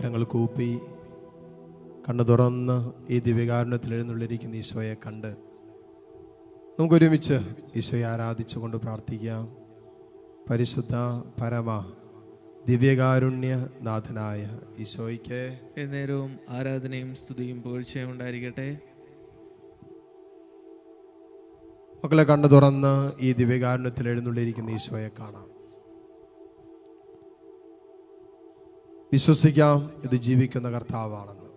കരങ്ങൾ കൂപ്പി കണ്ണു തുറന്ന് ഈ ദിവ്യകാരുണ്യത്തിൽ എഴുന്നള്ളിരിക്കുന്ന ഈശോയെ കണ്ട് നമുക്കൊരുമിച്ച് ഈശോയെ ആരാധിച്ചുകൊണ്ട് പ്രാർത്ഥിക്കാം. പരിശുദ്ധ പരമ ദിവ്യകാരുണ്യ നാഥനായ ഈശോയ്ക്ക് എന്നേരവും ആരാധനയും സ്തുതിയും പുകഴ്ചയും ഉണ്ടായിരിക്കട്ടെ. മക്കളെ കണ്ണു തുറന്ന് ഈ ദിവ്യകാരുണ്യത്തിൽ എഴുന്നള്ളിരിക്കുന്ന ഈശോയെ കാണാം. വിശ്വസിക്കാം ഇത് ജീവിക്കുന്ന കർത്താവാണെന്ന്.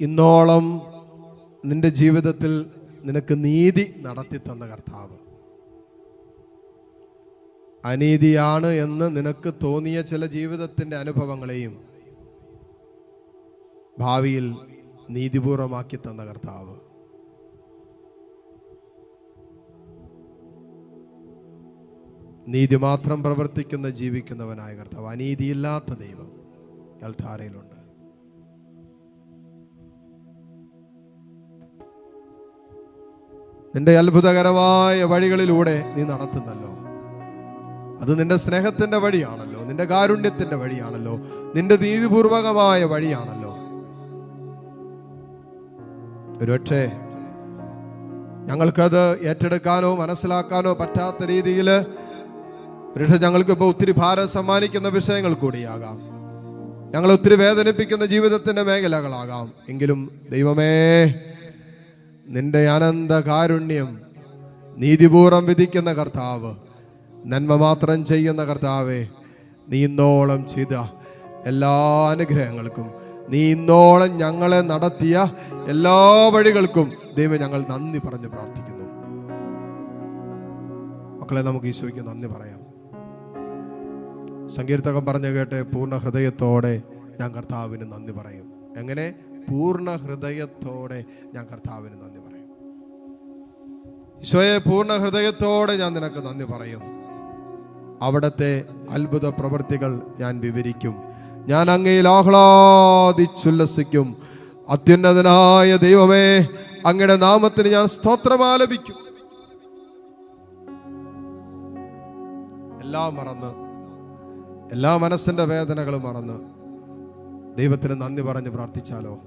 ഇന്നോളം നിന്റെ ജീവിതത്തിൽ നിനക്ക് നീതി നടത്തി തന്ന കർത്താവ്. അനീതിയാണ് എന്ന് നിനക്ക് തോന്നിയ ചില ജീവിതത്തിന്റെ അനുഭവങ്ങളെയും ഭാവിയിൽ നീതിപൂർവമാക്കി തന്ന കർത്താവ്. നീതി മാത്രം പ്രവർത്തിക്കുന്ന ജീവിക്കുന്നവനായ കർത്താവ് അനീതിയില്ലാത്ത ദൈവം ഇയാൾ ധാരയിലുണ്ട് നിന്റെ അത്ഭുതകരമായ വഴികളിലൂടെ നീ നടത്തുന്നല്ലോ. അത് നിന്റെ സ്നേഹത്തിന്റെ വഴിയാണല്ലോ നിന്റെ കാരുണ്യത്തിന്റെ വഴിയാണല്ലോ നിന്റെ നീതിപൂർവകമായ വഴിയാണല്ലോ. ഒരുപക്ഷെ ഞങ്ങൾക്കത് ഏറ്റെടുക്കാനോ മനസ്സിലാക്കാനോ പറ്റാത്ത രീതിയിൽ ഒരുപക്ഷെ ഞങ്ങൾക്ക് ഇപ്പോൾ ഒത്തിരി ഭാരം സമ്മാനിക്കുന്ന വിഷയങ്ങൾ കൂടിയാകാം. ഞങ്ങൾ ഒത്തിരി വേദനിപ്പിക്കുന്ന ജീവിതത്തിന്റെ മേഖലകളാകാം. എങ്കിലും ദൈവമേ നിന്റെ അനന്ത കാരുണ്യം നീതിപൂർവം വിധിക്കുന്ന കർത്താവ് നന്മ മാത്രം ചെയ്യുന്ന കർത്താവേ നീ ഇന്നോളം ചെയ്ത എല്ലാ അനുഗ്രഹങ്ങൾക്കും നീ ഇന്നോളം ഞങ്ങളെ നടത്തിയ എല്ലാ വഴികൾക്കും ദൈവം ഞങ്ങൾ നന്ദി പറഞ്ഞു പ്രാർത്ഥിക്കുന്നു. മക്കളെ നമുക്ക് ഈശോയ്ക്ക് നന്ദി പറയാം. സങ്കീർത്തകം പറഞ്ഞു കേട്ടെ പൂർണ ഹൃദയത്തോടെ ഞാൻ കർത്താവിന് നന്ദി പറയും. എങ്ങനെ? പൂർണ ഹൃദയത്തോടെ ഞാൻ കർത്താവിന് നന്ദി പറയും. ഈശോയെ പൂർണ ഹൃദയത്തോടെ ഞാൻ നിനക്ക് നന്ദി പറയും. അവിടത്തെ അത്ഭുത പ്രവൃത്തികൾ ഞാൻ വിവരിക്കും. ഞാൻ അങ്ങയിൽ ആഹ്ലാദിച്ചുല്ലസിക്കും. അത്യുന്നതനായ ദൈവമേ അങ്ങയുടെ നാമത്തിന് ഞാൻ സ്തോത്രമാലപിക്കും എല്ലാം മറന്ന് എല്ലാ മനസ്സിന്റെ വേദനകളും മറന്ന് ദൈവത്തിന് നന്ദി പറഞ്ഞ് പ്രാർത്ഥിച്ചാലോ?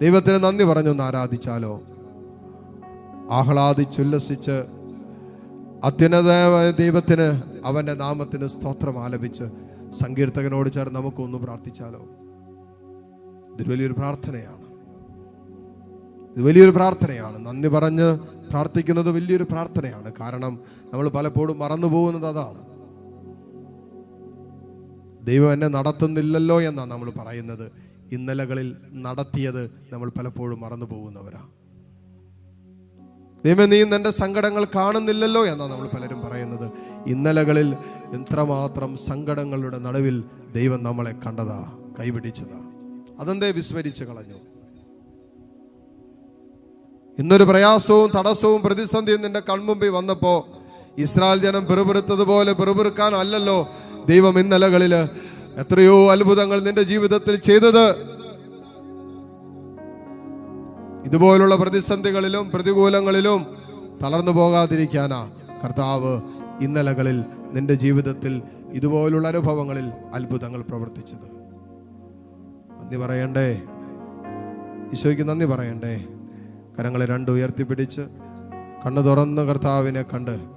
ദൈവത്തിന് നന്ദി പറഞ്ഞൊന്ന് ആരാധിച്ചാലോ? ആഹ്ലാദിച്ചുല്ലസിച്ച് അത്യുന്നതമായ ദൈവത്തിന് അവന്റെ നാമത്തിന് സ്തോത്രം ആലപിച്ച് സങ്കീർത്തകനോട് ചേർന്ന് നമുക്കൊന്ന് പ്രാർത്ഥിച്ചാലോ? ഇതൊരു വലിയൊരു പ്രാർത്ഥനയാണ്. ഇത് വലിയൊരു പ്രാർത്ഥനയാണ്. നന്ദി പറഞ്ഞ് പ്രാർത്ഥിക്കുന്നത് വലിയൊരു പ്രാർത്ഥനയാണ്. കാരണം നമ്മൾ പലപ്പോഴും മറന്നു പോകുന്നത് അതാണ്. ദൈവം എന്നെ നടത്തുന്നില്ലല്ലോ എന്നാണ് നമ്മൾ പറയുന്നത്. ഇന്നലകളിൽ നടത്തിയത് നമ്മൾ പലപ്പോഴും മറന്നു പോകുന്നവരാണ് ദൈവം നീ നിന്റെ സങ്കടങ്ങൾ കാണുന്നില്ലല്ലോ എന്നാണ് നമ്മൾ പലരും പറയുന്നത്. ഇന്നലകളിൽ എത്രമാത്രം സങ്കടങ്ങളുടെ നടുവിൽ ദൈവം നമ്മളെ കണ്ടതാ കൈപിടിച്ചതാ. അതെന്തേ വിസ്മരിച്ചു കളഞ്ഞു? ഇന്നൊരു പ്രയാസവും തടസ്സവും പ്രതിസന്ധിയും നിന്റെ കൺമുമ്പിൽ വന്നപ്പോ ഇസ്രായേൽ ജനം പെറുപെറുത്തതുപോലെ പെറുപെറുക്കാൻ അല്ലല്ലോ ദൈവം ഇന്നലകളിൽ എത്രയോ അത്ഭുതങ്ങൾ നിന്റെ ജീവിതത്തിൽ ചെയ്തത്. ഇതുപോലുള്ള പ്രതിസന്ധികളിലും പ്രതികൂലങ്ങളിലും തളർന്നു പോകാതിരിക്കാനാ. കർത്താവ് ഇന്നലകളിൽ നിന്റെ ജീവിതത്തിൽ ഇതുപോലുള്ള അനുഭവങ്ങളിൽ അത്ഭുതങ്ങൾ പ്രവർത്തിച്ചത്. നന്ദി പറയണ്ടേ? ഈശോയ്ക്ക് നന്ദി പറയണ്ടേ? കരങ്ങളെ രണ്ട് ഉയർത്തിപ്പിടിച്ച് കണ്ണു തുറന്ന് കർത്താവിനെ കണ്ട്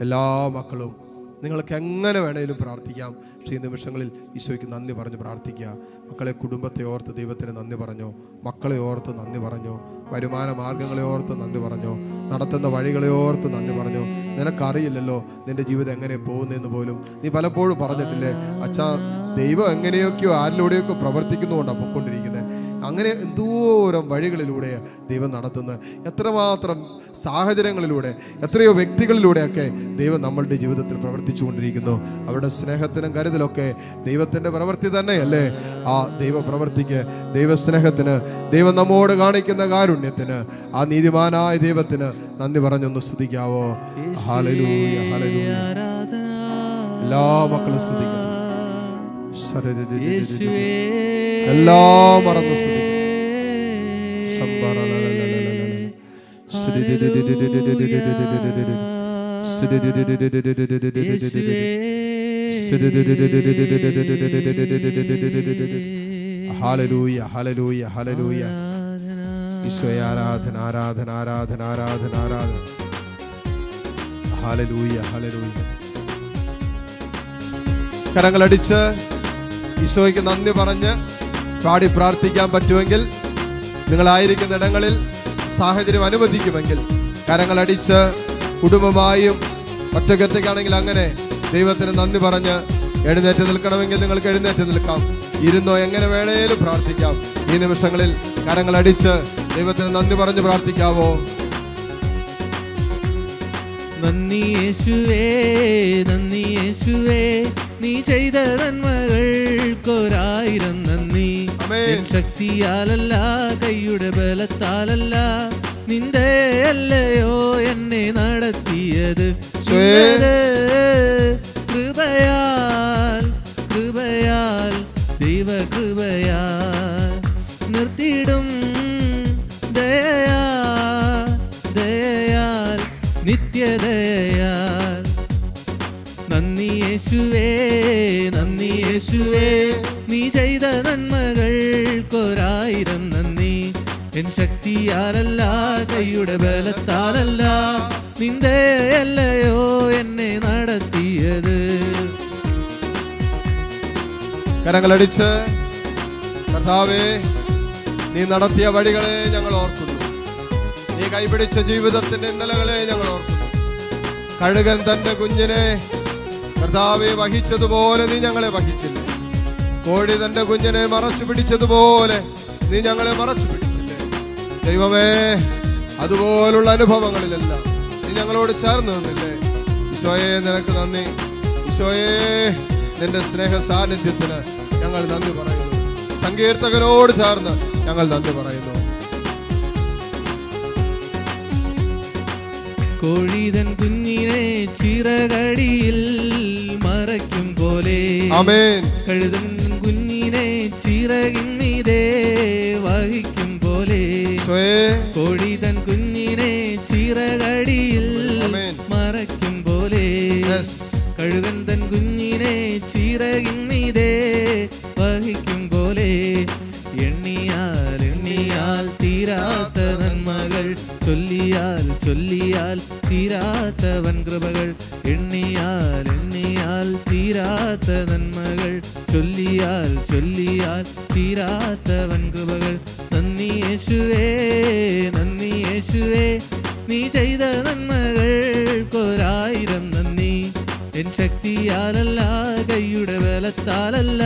എല്ലാ മക്കളും നിങ്ങൾക്ക് എങ്ങനെ വേണേലും പ്രാർത്ഥിക്കാം. പക്ഷേ ഈ നിമിഷങ്ങളിൽ ഈശോയ്ക്ക് നന്ദി പറഞ്ഞ് പ്രാർത്ഥിക്കുക. മക്കളെ കുടുംബത്തെ ഓർത്ത് ദൈവത്തിന് നന്ദി പറഞ്ഞോ? മക്കളെ ഓർത്ത് നന്ദി പറഞ്ഞോ? വരുമാന മാർഗങ്ങളെ ഓർത്ത് നന്ദി പറഞ്ഞോ? നടത്തുന്ന വഴികളെ ഓർത്ത് നന്ദി പറഞ്ഞോ? നിനക്കറിയില്ലല്ലോ നിന്റെ ജീവിതം എങ്ങനെ പോകുന്നതെന്ന് പോലും. നീ പലപ്പോഴും പറഞ്ഞിട്ടില്ലേ അച്ഛാ ദൈവം എങ്ങനെയൊക്കെയോ ആരിലൂടെയൊക്കെ പ്രവർത്തിക്കുന്നുകൊണ്ടാണ് പൊയ്ക്കൊണ്ടിരിക്കുന്നത് അങ്ങനെ എന്തോരം വഴികളിലൂടെ ദൈവം നടത്തുന്ന എത്രമാത്രം സാഹചര്യങ്ങളിലൂടെ എത്രയോ വ്യക്തികളിലൂടെയൊക്കെ ദൈവം നമ്മളുടെ ജീവിതത്തിൽ പ്രവർത്തിച്ചുകൊണ്ടിരിക്കുന്നു. അവരുടെ സ്നേഹത്തിനും കരുതലൊക്കെ ദൈവത്തിന്റെ പ്രവൃത്തി തന്നെയല്ലേ? ആ ദൈവ പ്രവൃത്തിക്ക് ദൈവസ്നേഹത്തിന് ദൈവം നമ്മോട് കാണിക്കുന്ന കാരുണ്യത്തിന് ആ നീതിമാനായ ദൈവത്തിന് നന്ദി പറഞ്ഞൊന്ന് സ്തുതിക്കാവോ? ഹാലലൂയ ഹാലലൂയ ആരാധന എല്ലാ മക്കളും സ്തുതിക്കുന്നു. എല്ലാം മറന്ന് ആരാധന. ആരാധന ആരാധന ആരാധന ആരാധന കരങ്ങളടിച്ച് ഈശോയ്ക്ക് നന്ദി പറഞ്ഞ് പാടി പ്രാർത്ഥിക്കാൻ പറ്റുമെങ്കിൽ നിങ്ങളായിരിക്കുന്ന ഇടങ്ങളിൽ സാഹചര്യം അനുവദിക്കുമെങ്കിൽ കരങ്ങളടിച്ച് കുടുംബമായും ഒറ്റക്കൊറ്റയ്ക്കാണെങ്കിൽ അങ്ങനെ ദൈവത്തിന് നന്ദി പറഞ്ഞ് എഴുന്നേറ്റ് നിൽക്കണമെങ്കിൽ നിങ്ങൾക്ക് എഴുന്നേറ്റ് നിൽക്കാം. ഇരുന്നോ എങ്ങനെ വേണേലും പ്രാർത്ഥിക്കാം. ഈ നിമിഷങ്ങളിൽ കരങ്ങളടിച്ച് ദൈവത്തിന് നന്ദി പറഞ്ഞ് പ്രാർത്ഥിക്കാവോ? നന്ദി യേശുവേ നന്ദി യേശുവേ നീ ചെയ്ത നന്മകൾക്കൊരായിരം നന്ദി ശക്തിയാലല്ല കൈയുടെ ബലത്താലല്ല. നിന്റെ അല്ലയോ എന്നെ നടത്തിയത്. കൃപയാൽ കൃപയാൽ ദൈവ കൃപയാൽ നിർത്തിയിടും. ദയാ ദയാൽ നിത്യദയാൽ നന്ദി യേശുവേ നന്ദി യേശുവേ. നീ ചെയ്ത നന്മകൾക്കൊരായിരം നന്ദി. എൻ ശക്തിയാലല്ല കൈയുടെ ബലത്താലല്ല. നിന്റെ അല്ലയോ എന്നെ നടത്തിയത്. കരങ്ങളടിച്ച് കർത്താവേ നീ നടത്തിയ വഴികളെ ഞങ്ങൾ ഓർക്കുന്നു. നീ കൈപിടിച്ച ജീവിതത്തിന്റെ ഇന്നലകളെ ഞങ്ങൾ ഓർക്കുന്നു. കഴുകൻ തന്റെ കുഞ്ഞിനെ കർത്താവെ വഹിച്ചതുപോലെ നീ ഞങ്ങളെ വഹിച്ചില്ലേ. കോഴി തന്റെ കുഞ്ഞിനെ മറച്ചു പിടിച്ചതുപോലെ നീ ഞങ്ങളെ മറച്ചു പിടിച്ചില്ലേ? ദൈവമേ അതുപോലുള്ള അനുഭവങ്ങളിലെല്ലാം നീ ഞങ്ങളോട് ചേർന്ന് നിന്നില്ലേ? ഈശോയെ നിനക്ക് നന്ദി. ഈശോയെ നിന്റെ സ്നേഹ സാന്നിധ്യത്തിന് ഞങ്ങൾ നന്ദി പറയുന്നു. സങ്കീർത്തകനോട് ചേർന്ന് ഞങ്ങൾ നന്ദി പറയുന്നു. കോഴിതൻ കുഞ്ഞിനെ ചിറകടിയിൽ മറയ്ക്കും പോലെ കഴുതൻ ചിറകിന്മീതേ വഹിക്കും പോലെ. കോഴിതൻ കുഞ്ഞിനെ ചിറകടിയിൽ മറയ്ക്കും പോലെ. കഴുകൻ തൻ കുഞ്ഞിനെ ചിറകിന്മീതേ തീരാത്തവൻ കൃപകൾ. നന്ദി യേശുവേ നന്ദി യേശുവേ. നീ ചെയ്ത നന്മകൾ നന്മകൾക്കൊരായിരം നന്ദി. എൻ ശക്തിയാലല്ല കൈയുടെ ബലത്താലല്ല.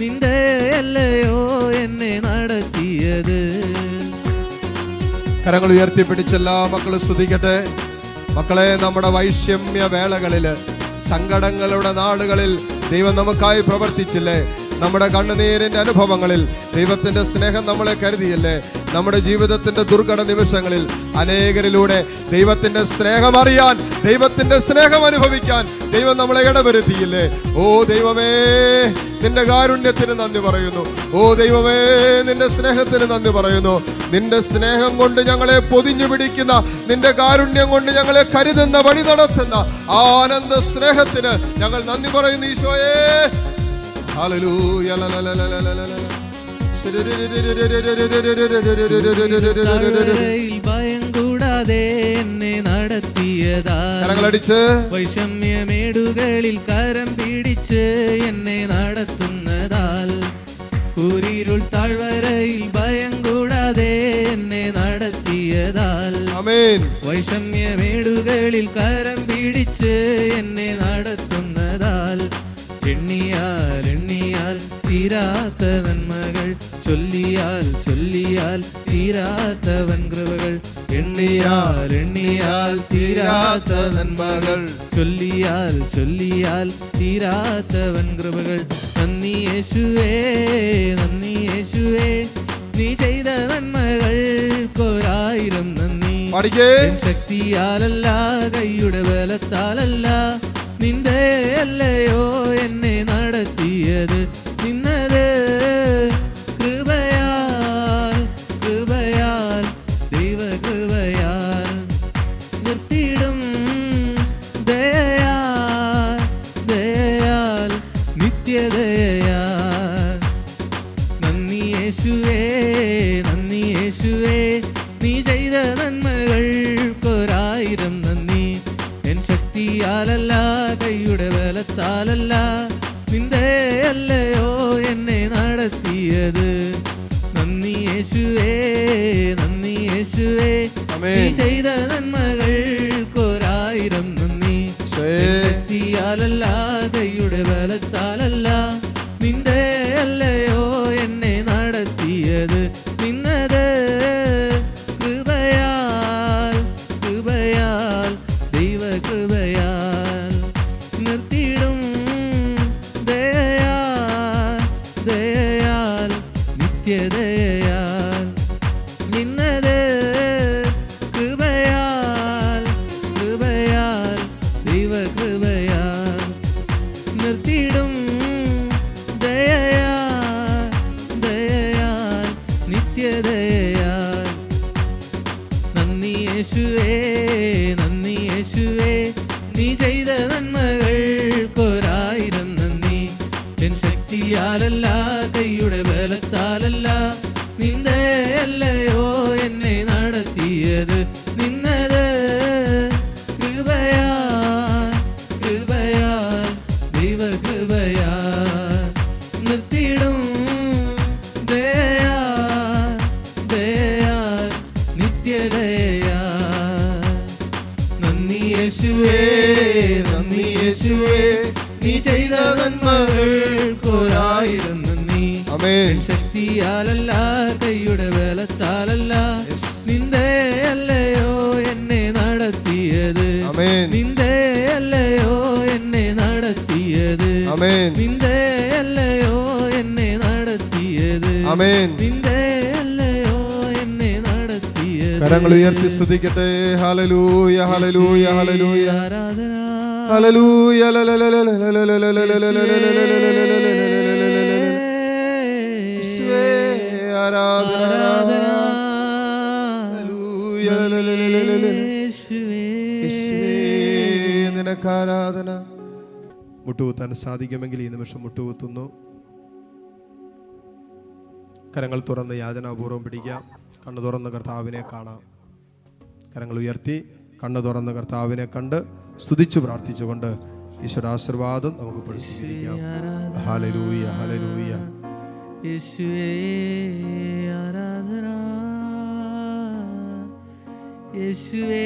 നിന്റെ അല്ലയോ എന്നെ നടത്തിയത്. കരങ്ങൾ ഉയർത്തിപ്പിടിച്ചെല്ലാ മക്കളും സ്തുതിക്കട്ടെ. മക്കളെ നമ്മുടെ വൈഷമ്യ വേളകളിൽ സങ്കടങ്ങളുടെ നാളുകളിൽ ദൈവം നമുക്കായി പ്രവർത്തിച്ചില്ലേ? നമ്മുടെ കണ്ണുനീരിന്റെ അനുഭവങ്ങളിൽ ദൈവത്തിന്റെ സ്നേഹം നമ്മളെ കരുതിയല്ലേ? നമ്മുടെ ജീവിതത്തിന്റെ ദുർഘട നിമിഷങ്ങളിൽ അനേകരിലൂടെ ദൈവത്തിന്റെ സ്നേഹം അറിയാൻ ദൈവത്തിന്റെ സ്നേഹം അനുഭവിക്കാൻ ദൈവം നമ്മളെ ഇടവരുത്തിയില്ലേ? ഓ ദൈവമേ നിന്റെ കാരുണ്യത്തിന് നന്ദി പറയുന്നു. ഓ ദൈവമേ നിന്റെ സ്നേഹത്തിന് നന്ദി പറയുന്നു. നിന്റെ സ്നേഹം കൊണ്ട് ഞങ്ങളെ പൊതിഞ്ഞു പിടിക്കുന്ന നിന്റെ കാരുണ്യം കൊണ്ട് ഞങ്ങളെ കരുതുന്ന വഴി നടത്തുന്ന ആനന്ദ സ്നേഹത്തിന് ഞങ്ങൾ നന്ദി പറയുന്നു ഈശോയേ. Hallelujah. വൈഷമ്യമേടുകളിൽ കരം പിടിച്ച് എന്നെ നടത്തുന്നതാൽ. കുരിരുൾ താഴ്വരയിൽ ഭയം കൂടാതെ എന്നെ നടത്തിയതാൽ. വൈഷമ്യമേടുകളിൽ കരം പിടിച്ച് എന്നെ നടത്തി തീരാത്ത നന്മകൾ ചൊല്ലിയാൽ ചൊല്ലിയാൽ തീരാത്തവൻ കൃപകൾ എണ്ണിയാൽ എണ്ണിയാൽ തീരാത്ത നന്മകൾ ചൊല്ലിയാൽ ചൊല്ലിയാൽ തീരാത്തവൻ കൃപകൾ. നന്ദി യേശുവേ നന്ദി യേശുവേ നീ ചെയ്ത നന്മകൾ കോരായിരം നന്ദി ശക്തിയാലല്ല കൈയുടെ ബലത്താലല്ല നിന്റെ അല്ലയോ എന്നെ നടത്തിയത്. യേശുവേ നന്ദി യേശുവേ. നീ ചെയ്ത നന്മകൾക്കൊരായിരം നന്ദി. ഈശോയേ. എൻ ശക്തിയാലല്ല കൈയുടെ ബലത്താലല്ല. നിന്റെ അല്ലയോ എന്നെ നടത്തിയത്. നിന്നത് കൃപയാൽ കൃപയാൽ ദൈവ കൃപയാൽ യേശുവേ നന്ദി യേശുവേ. നീ ചെയ്ത നന്മകൾക്കൊരായിരം നന്ദി. എൻ ശക്തിയാലല്ല നിന്റെ എന്നെ നടത്തിയത്? നിന്റെ എന്നെ നടത്തിയത്? നിന്റെ എന്നെ നടത്തിയത്? കരങ്ങൾ ഉയർത്തി സ്തുതിക്കട്ടെ. ഹല്ലേലൂയ ഹല്ലേലൂയ ഹല്ലേലൂയ. ആരാധന. ഹല്ലേലൂയ യേശുവേ ആരാധന. ആരാധന. യേശുവേ. നിനക്ക് ആരാധന മുട്ടുകുത്താൻ സാധിക്കുമെങ്കിൽ ഈ നിമിഷം മുട്ടുകുത്തുന്നു. കരങ്ങൾ തുറന്ന് യാചനാപൂർവം പിടിക്കാം. കണ്ണു തുറന്ന് കർത്താവിനെ കാണാം. കരങ്ങൾ ഉയർത്തി കണ്ണു തുറന്ന് കർത്താവിനെ കണ്ട് സ്തുതിച്ചു പ്രാർത്ഥിച്ചുകൊണ്ട് ഈശ്വരാശീർവാദം നമുക്ക് പഠിച്ചിരിക്കാം സ്വീകരിക്കാം. ഹലലൂയ ഹലലൂയ യേശുവേ ആരാധന. യേശുവേ.